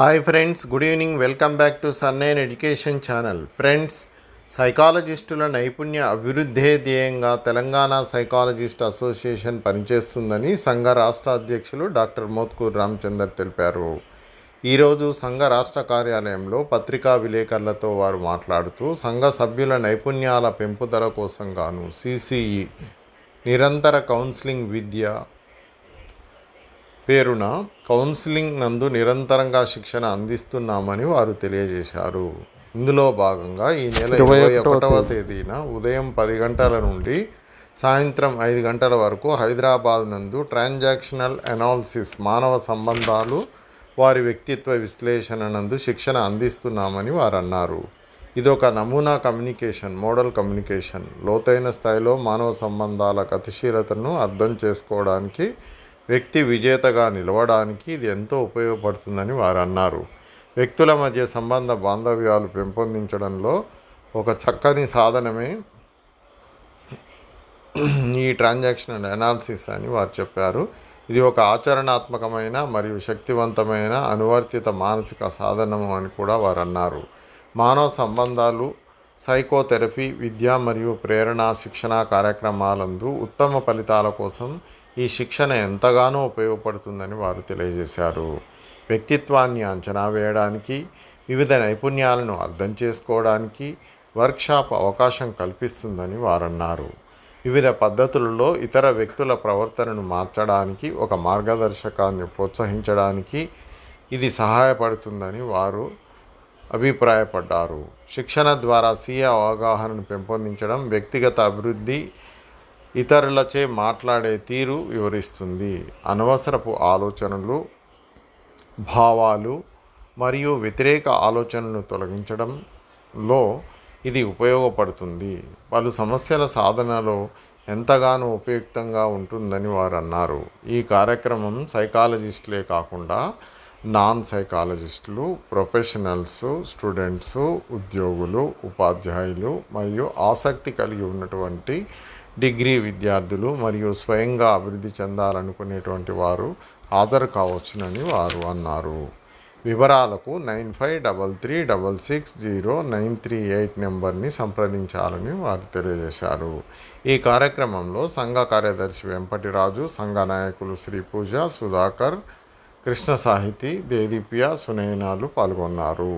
Hi friends good evening welcome back to సన్నైన్ education channel friends సైకాలజిస్టుల నైపుణ్య అభివృద్ధే ధ్యేయంగా తెలంగాణ సైకాలజిస్ట్ అసోసియేషన్ పనిచేస్తుందని సంఘ రాష్ట్ర అధ్యక్షులు డాక్టర్ మోత్కూర్ రామచందర్ తెలిపారు ఈరోజు సంఘ రాష్ట్ర కార్యాలయంలో పత్రికా విలేకరులతో వారు మాట్లాడుతూ సంఘ సభ్యుల నైపుణ్యాల పెంపుదల కోసం గాను సిసిఈ నిరంతర కౌన్సిలింగ్ విద్య పేరున కౌన్సిలింగ్ నందు నిరంతరంగా శిక్షణ అందిస్తున్నామని వారు తెలియజేశారు. ఇందులో భాగంగా ఈ నెల ఇరవై ఒకటవ ఒకటవ తేదీన ఉదయం పది గంటల నుండి సాయంత్రం ఐదు గంటల వరకు హైదరాబాద్ నందు ట్రాన్సాక్షనల్ అనాలిసిస్ మానవ సంబంధాలు వారి వ్యక్తిత్వ విశ్లేషణ నందు శిక్షణ అందిస్తున్నామని వారు అన్నారు ఇదొక నమూనా కమ్యూనికేషన్ మోడల్ కమ్యూనికేషన్. లోతైన స్థాయిలో మానవ సంబంధాల గతిశీలతను అర్థం చేసుకోవడానికి వ్యక్తి విజేతగా నిలవడానికి ఇది ఎంతో ఉపయోగపడుతుందని వారు అన్నారు వ్యక్తుల మధ్య సంబంధ బాంధవ్యాలు పెంపొందించడంలో ఒక చక్కని సాధనమే ఈ ట్రాన్సాక్షన్ అనాలిసిస్ అని వారు చెప్పారు. ఇది ఒక ఆచరణాత్మకమైన మరియు శక్తివంతమైన అనువర్తిత మానసిక సాధనము అని కూడా వారు అన్నారు మానవ సంబంధాలు సైకోథెరపీ విద్య మరియు ప్రేరణ శిక్షణ కార్యక్రమాలందు ఉత్తమ ఫలితాల కోసం ఈ శిక్షణ ఎంతగానో ఉపయోగపడుతుందని వారు తెలియజేశారు. వ్యక్తిత్వాన్ని అంచనా వేయడానికి వివిధ నైపుణ్యాలను అర్థం చేసుకోవడానికి వర్క్షాప్ అవకాశం కల్పిస్తుందని వారన్నారు. వివిధ పద్ధతులలో ఇతర వ్యక్తుల ప్రవర్తనను మార్చడానికి ఒక మార్గదర్శకాన్ని ప్రోత్సహించడానికి ఇది సహాయపడుతుందని వారు అభిప్రాయపడ్డారు. శిక్షణ ద్వారా స్వీయ అవగాహనను పెంపొందించడం వ్యక్తిగత అభివృద్ధి ఇతరులచే మాట్లాడే తీరు వివరిస్తుంది. అనవసరపు ఆలోచనలు భావాలు మరియు వ్యతిరేక ఆలోచనలను తొలగించడంలో ఇది ఉపయోగపడుతుంది. పలు సమస్యల సాధనలో ఎంతగానో ఉపయుక్తంగా ఉంటుందని వారు అన్నారు. ఈ కార్యక్రమం సైకాలజిస్టులే కాకుండా నాన్ సైకాలజిస్టులు ప్రొఫెషనల్స్ స్టూడెంట్స్ ఉద్యోగులు ఉపాధ్యాయులు మరియు ఆసక్తి కలిగి ఉన్నటువంటి డిగ్రీ విద్యార్థులు మరియు స్వయంగా అభివృద్ధి చెందాలనుకునేటువంటి వారు హాజరు కావచ్చునని వారు అన్నారు. వివరాలకు nine five double three double six zero nine three eight నెంబర్ని సంప్రదించాలని వారు తెలియజేశారు. ఈ కార్యక్రమంలో సంఘ కార్యదర్శి వెంపటిరాజు సంఘ నాయకులు శ్రీ పూజ సుధాకర్ కృష్ణ సాహితి దేదీప్య సునయనాలు పాల్గొన్నారు.